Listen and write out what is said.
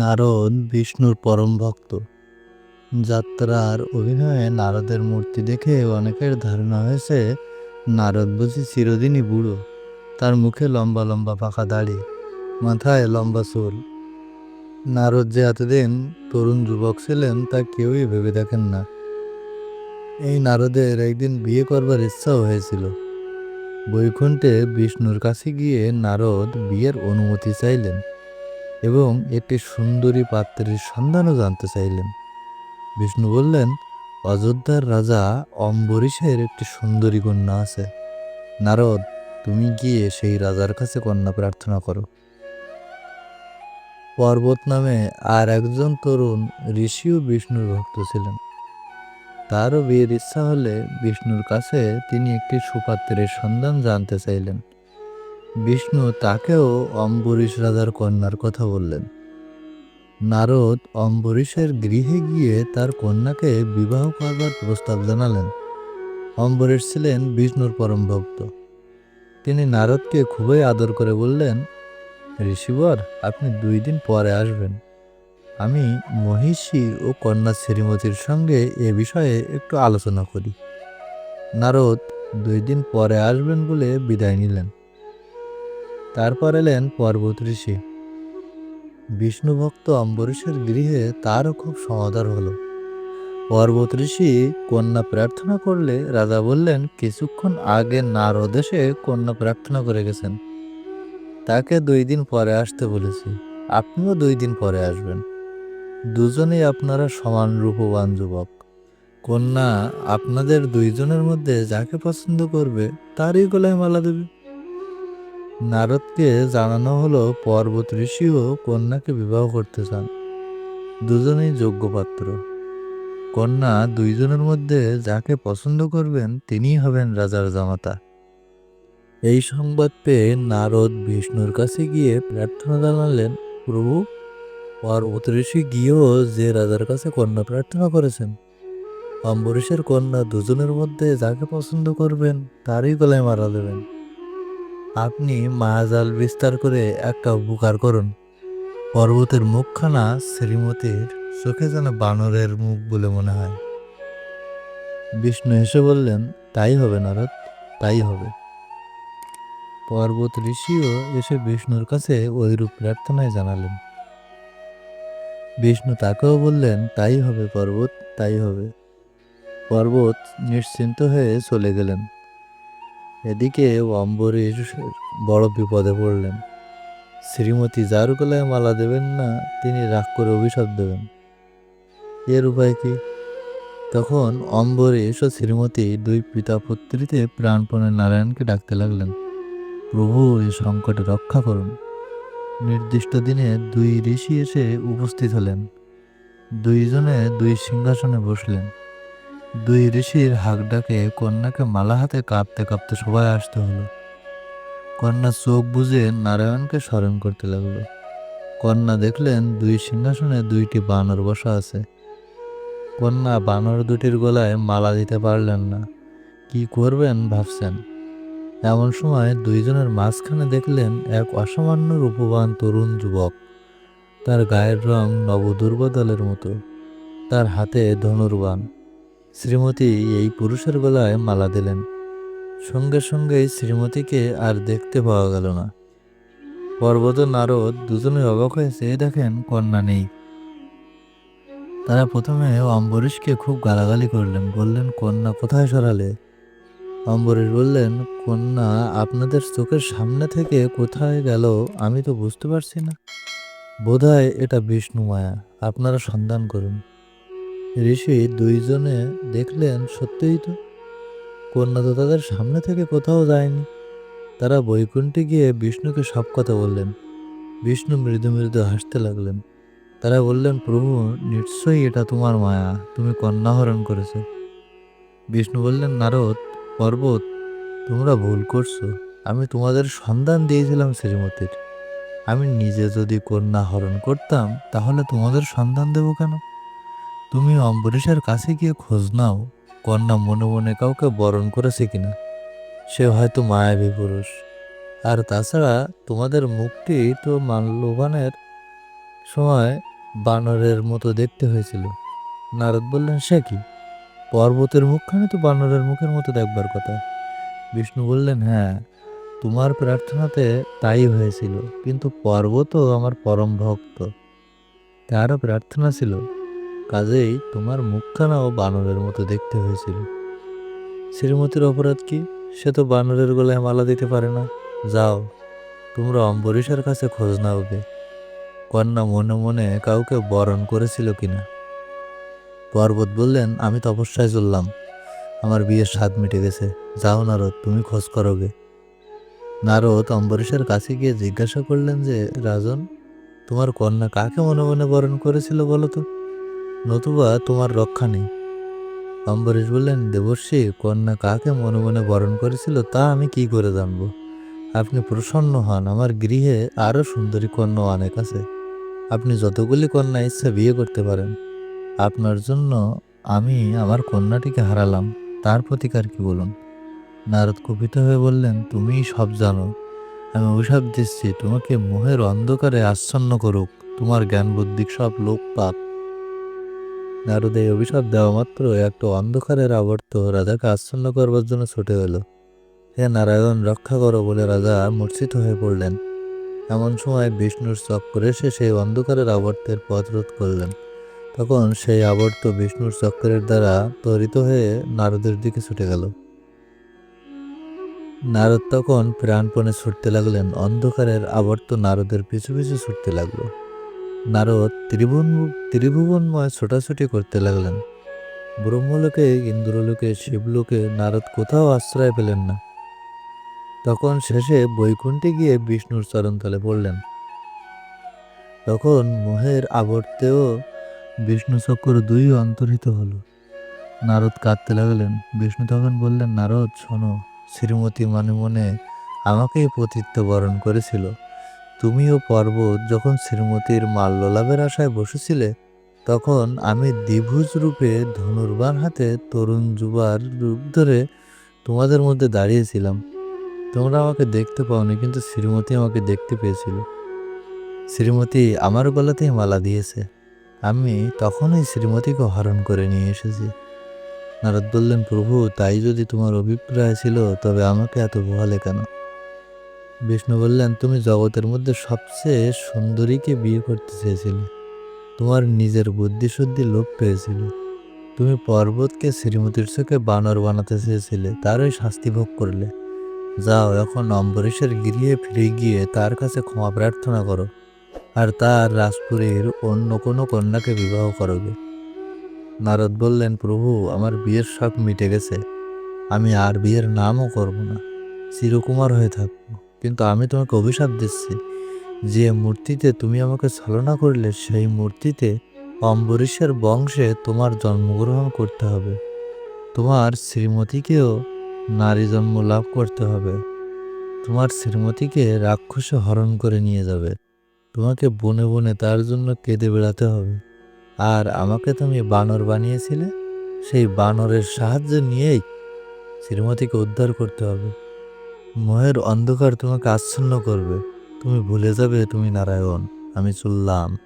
নারদ বিষ্ণুর পরম ভক্ত। যাত্রার অভিনয়ে নারদের মূর্তি দেখে অনেকের ধারণা হয়েছে, নারদ বুঝি চিরদিনই বুড়ো। তার মুখে লম্বা লম্বা পাকা দাড়ি, মাথায় লম্বা চুল। নারদ যে এতদিন তরুণ যুবক ছিলেন তা কেউই ভেবে দেখেন না। এই নারদের একদিন বিয়ে করবার ইচ্ছাও হয়েছিল। বৈকুণ্ঠে বিষ্ণুর কাছে গিয়ে নারদ বিয়ের অনুমতি চাইলেন। এবং একটি সুন্দরী পাত্রের সন্ধানও জানতে চাইলেন। বিষ্ণু বললেন, অযোধ্যার রাজা অম্বরীশের একটি সুন্দরী কন্যা আছে। নারদ, তুমি গিয়ে সেই রাজার কাছে কন্যা প্রার্থনা করো। পর্বত নামে আর একজন তরুণ ঋষিও বিষ্ণুর ভক্ত ছিলেন। তারও বিয়ের ইচ্ছা হলে বিষ্ণুর কাছে তিনি একটি সুপাত্রের সন্ধান জানতে চাইলেন। বিষ্ণু তাকেও অম্বরীশ রাজার কন্যার কথা বললেন। নারদ অম্বরীশের গৃহে গিয়ে তার কন্যাকে বিবাহ করবার প্রস্তাব জানালেন। অম্বরীশ ছিলেন বিষ্ণুর পরম ভক্ত। তিনি নারদকে খুবই আদর করে বললেন, ঋষিবর, আপনি দুই দিন পরে আসবেন। আমি মহিষী ও কন্যা শ্রীমতীর সঙ্গে এ বিষয়ে একটু আলোচনা করি। নারদ দুই দিন পরে আসবেন বলে বিদায় নিলেন। তারপর এলেন পর্বত ঋষি। বিষ্ণু ভক্ত অম্বরীশের গৃহে তারও খুব সমাদর হলো। পর্বত ঋষি কন্যা প্রার্থনা করলে রাজা বললেন, কিছুক্ষণ আগে নারদ এসে কন্যা প্রার্থনা করে গেছেন। তাকে দুই দিন পরে আসতে বলেছি। আপনিও দুই দিন পরে আসবেন। দুজনেই আপনারা সমান রূপবান যুবক। কন্যা আপনাদের দুইজনের মধ্যে যাকে পছন্দ করবে, তারই গলায় মালা দেবে। নারদকে জানানো হলো পর্বত ঋষিও কন্যাকে বিবাহ করতে চান। দুজনেই যোগ্য পাত্র কন্যা দুইজনের মধ্যে যাকে পছন্দ করবেন, তিনিই হবেন রাজার জামাতা। এই সংবাদ পেয়ে নারদ বিষ্ণুর কাছে গিয়ে প্রার্থনা জানালেন, প্রভু, পর্বত ঋষি গিয়েও যে রাজার কাছে কন্যা প্রার্থনা করেছেন, অম্বরীশের কন্যা দুজনের মধ্যে যাকে পছন্দ করবেন, তারই গলায় মারা দেবেন। আপনি মায়াজাল বিস্তার করে একটা উপকার করুন। পর্বতের মুখখানা শ্রীমতীর চোখে যেন বানরের মুখ বলে মনে হয়। বিষ্ণু এসে বললেন, তাই হবে নারদ, তাই হবে। পর্বত ঋষিও এসে বিষ্ণুর কাছে ওইরূপ প্রার্থনায় জানালেন। বিষ্ণু তাকেও বললেন, তাই হবে পর্বত, তাই হবে। পর্বত নিশ্চিন্ত হয়ে চলে গেলেন। এদিকে অম্বরীশ বড় বিপদে পড়লেন। শ্রীমতী যার গলায় মালা দেবেন না, তিনি রাগ করে অভিশাপ দেবেন। এর উপায় কি? তখন অম্বরীশ ও শ্রীমতী দুই পিতা পুত্রীতে প্রাণপণে নারায়ণকে ডাকতে লাগলেন। প্রভু, এই সংকটে রক্ষা করুন। নির্দিষ্ট দিনে দুই ঋষি এসে উপস্থিত হলেন। দুইজনে দুই সিংহাসনে বসলেন। দুই ঋষির হাক ডাকে কন্যাকে মালা হাতে কাঁপতে কাঁপতে সবাই আসতে হলো। কন্যা চোখ বুঝে নারায়ণকে স্মরণ করতে লাগল। কন্যা দেখলেন দুই সিংহাসনে দুইটি বানর বসা আছে। কন্যা বানর দুটির গলায় মালা দিতে পারলেন না। কি করবেন ভাবছেন? এমন সময় দুইজনের মাঝখানে দেখলেন এক অসামান্য রূপবান তরুণ যুবক। তার গায়ের রং নবদুর্বদলের মতো। তার হাতে ধনুর্বাণ। শ্রীমতী এই পুরুষের গলায় মালা দিলেন। সঙ্গে সঙ্গেই শ্রীমতীকে আর দেখতে পাওয়া গেল না। পর্বত নারদ দুজনে অবাক হয়ে চেয়ে দেখেন, কন্যা নেই। তারা প্রথমে অম্বরীশকে খুব গালাগালি করলেন, বললেন, কন্যা কোথায় সরালে? অম্বরীশ বললেন, কন্যা, আপনাদের চোখের সামনে থেকে কোথায় গেল আমি তো বুঝতে পারছি না। বোধহয় এটা বিষ্ণু মায়া আপনারা সন্ধান করুন। ঋষি দুইজনে দেখলেন, সত্যিই তো? কন্যা তো তাদের সামনে থেকে কোথাও যায়নি। তারা বৈকুণ্ঠে গিয়ে বিষ্ণুকে সব কথা বললেন। বিষ্ণু মৃদু মৃদু হাসতে লাগলেন। তারা বললেন, প্রভু, নিশ্চয়ই এটা তোমার মায়া। তুমি কন্যা হরণ করেছ। বিষ্ণু বললেন, নারদ, পর্বত, তোমরা ভুল করছ। আমি তোমাদের সন্ধান দিয়েছিলাম শ্রীমতীর। আমি নিজে যদি কন্যা হরণ করতাম, তাহলে তোমাদের সন্ধান দেবো কেন? তুমি অম্বরীশের কাছে গিয়ে খোঁজ নাও, কন্যা মনে মনে কাউকে বরণ করেছে কিনা। সে হয়তো মায়াবী পুরুষ। আর তাছাড়া তোমাদের মুক্তি তো মাল্যবানের সময় বানরের মতো দেখতে হয়েছিল। নারদ বললেন, সে কি? পর্বতের মুখখানে তো বানরের মুখের মতো দেখবার কথা। বিষ্ণু বললেন হ্যাঁ তোমার প্রার্থনাতে তাই হয়েছিল, কিন্তু পর্বতও আমার পরম ভক্ত। তারও প্রার্থনা ছিল কাজেই তোমার মুখখানাও বানরের মতো দেখতে হয়েছিল। শ্রীমতীর অপরাধ কি? সে তো বানরের গলায় মালা দিতে পারে না। যাও, তোমরা অম্বরীশের কাছে খোঁজ নাও গে। কন্যা মনে মনে কাউকে বরণ করেছিল কিনা? পর্বত বললেন, আমি তপস্যায় চললাম। আমার বিয়ের স্বাদ মিটে গেছে। যাও নারদ, তুমি খোঁজ করো গে। নারদ অম্বরীশের কাছে গিয়ে জিজ্ঞাসা করলেন যে, রাজন, তোমার কন্যা কাকে মনে মনে বরণ করেছিল বলো তো? নতুবা তোমার রক্ষা নেই। অম্বরীশ বললেন, দেবর্ষী, কন্যা কাকে মনে মনে বরণ করেছিল তা আমি কি করে জানব? আপনি প্রসন্ন হন, আমার গৃহে আরও সুন্দরী কন্যা অনেক আছে। আপনি যতগুলি কন্যা ইচ্ছা বিয়ে করতে পারেন। আপনার জন্য আমি আমার কন্যাটিকে হারালাম, তার প্রতিকার কি বলুন? নারদ কুপিত হয়ে বললেন, তুমিই সব জানো। আমি অভিশাপ দিচ্ছি, তোমাকে মোহের অন্ধকারে আচ্ছন্ন করুক। তোমার জ্ঞান বুদ্ধি সব লোক পাক। নারদ অভিশাপ দেওয়া মাত্র একটা অন্ধকারের আবর্ত রাজাকে আচ্ছন্ন করবার জন্য ছুটে এলো। হে নারায়ণ, রক্ষা করো বলে রাজা মূর্ছিত হয়ে পড়লেন। এমন সময় বিষ্ণুর চক্রে এসে সেই অন্ধকারের আবর্তের পথ রোধ করলেন। তখন সেই আবর্ত বিষ্ণুর চক্রের দ্বারা ত্বরিত হয়ে নারদের দিকে ছুটে গেল। নারদ তখন প্রাণপণে ছুটতে লাগলেন। অন্ধকারের আবর্ত নারদের পিছু পিছু ছুটতে লাগল। নারদ ত্রিভুবন, ত্রিভুবনময় ছোটাছুটি করতে লাগলেন। ব্রহ্মলোকে, ইন্দ্রলোকে, শিবলোকে নারদ কোথাও আশ্রয় পেলেন না। তখন শেষে বৈকুণ্ঠে গিয়ে বিষ্ণুর চরণতলে পড়লেন। তখন মোহের আবর্তেও বিষ্ণু চক্র দুই অন্তর্হিত হলো। নারদ কাঁদতে লাগলেন। বিষ্ণু তখন বললেন, নারদ, শোনো, শ্রীমতী মনে মনে আমাকেই পতিত্ব বরণ করেছিল। তুমিও পর্বত যখন শ্রীমতীর মাল্যলাভের আশায় বসেছিলে, তখন আমি দ্বিভুজ রূপে ধনুর্বাণ হাতে তরুণ যুবার রূপ ধরে তোমাদের মধ্যে দাঁড়িয়েছিলাম। তোমরা আমাকে দেখতে পাওনি, কিন্তু শ্রীমতী আমাকে দেখতে পেয়েছিল। শ্রীমতী আমার গলাতেই মালা দিয়েছে। আমি তখনই শ্রীমতীকে হরণ করে নিয়ে এসেছি। নারদ বললেন, প্রভু, তাই যদি তোমার অভিপ্রায় ছিল, তবে আমাকে এত ভোয়ালে কেন? বিষ্ণু বললেন, তুমি জগতের মধ্যে সবচেয়ে সুন্দরীকে বিয়ে করতে চেয়েছিলে। তোমার নিজের বুদ্ধিশুদ্ধি লোপ পেয়েছিল। তুমি পর্বতকে শ্রীমতীর চোখে বানর বানাতে চেয়েছিলে, তারই শাস্তি ভোগ করলে। যাও, এখন অম্বরীশের গৃহে ফিরে গিয়ে তার কাছে ক্ষমা প্রার্থনা করো, আর তার রাজপুরীর অন্য কোনো কন্যাকে বিবাহ করবে। নারদ বললেন, প্রভু, আমার বিয়ের শখ মিটে গেছে। আমি আর বিয়ের নামও করব না। চিরকুমার হয়ে থাকব। কিন্তু আমি তোমাকে অভিশাপ দিচ্ছি। যে মূর্তিতে তুমি আমাকে ছলনা করলে, সেই মূর্তিতে অম্বরীশের বংশে তোমার জন্মগ্রহণ করতে হবে। তোমার শ্রীমতীকেও নারী জন্ম লাভ করতে হবে। তোমার শ্রীমতীকে রাক্ষসে হরণ করে নিয়ে যাবে। তোমাকে বনে বনে তার জন্য কেঁদে বেড়াতে হবে। আর আমাকে তুমি বানর বানিয়েছিলে, সেই বানরের সাহায্য নিয়েই শ্রীমতীকে উদ্ধার করতে হবে। মোহের অন্ধকার তোমাকে আচ্ছন্ন করবে। তুমি ভুলে যাবে তুমি নারায়ণ। আমি চললাম।